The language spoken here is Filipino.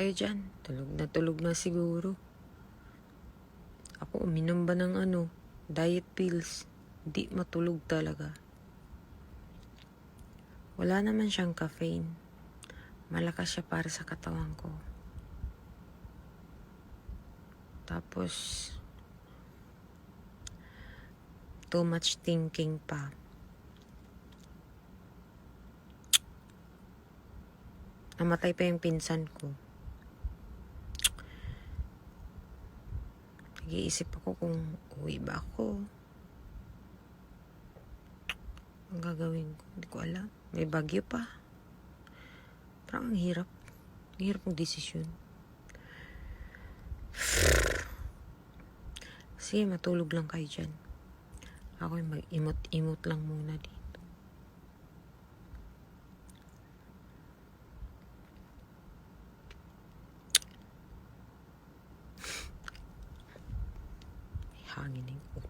Kayo dyan. Tulog na tulog na siguro. Ako, uminom ba ng ano, diet pills. Di matulog talaga. Wala naman siyang caffeine. Malakas siya para sa katawan ko. Tapos, too much thinking pa. Namatay pa yung pinsan ko. Nag-iisip ako kung uwi ba ako. gagawin ko? Hindi ko alam. May bagyo pa. Parang ang hirap. Ang hirap mong desisyon. Sige, matulog lang kayo dyan. Ako yung mag-imot-imot lang muna dito. May hangin yung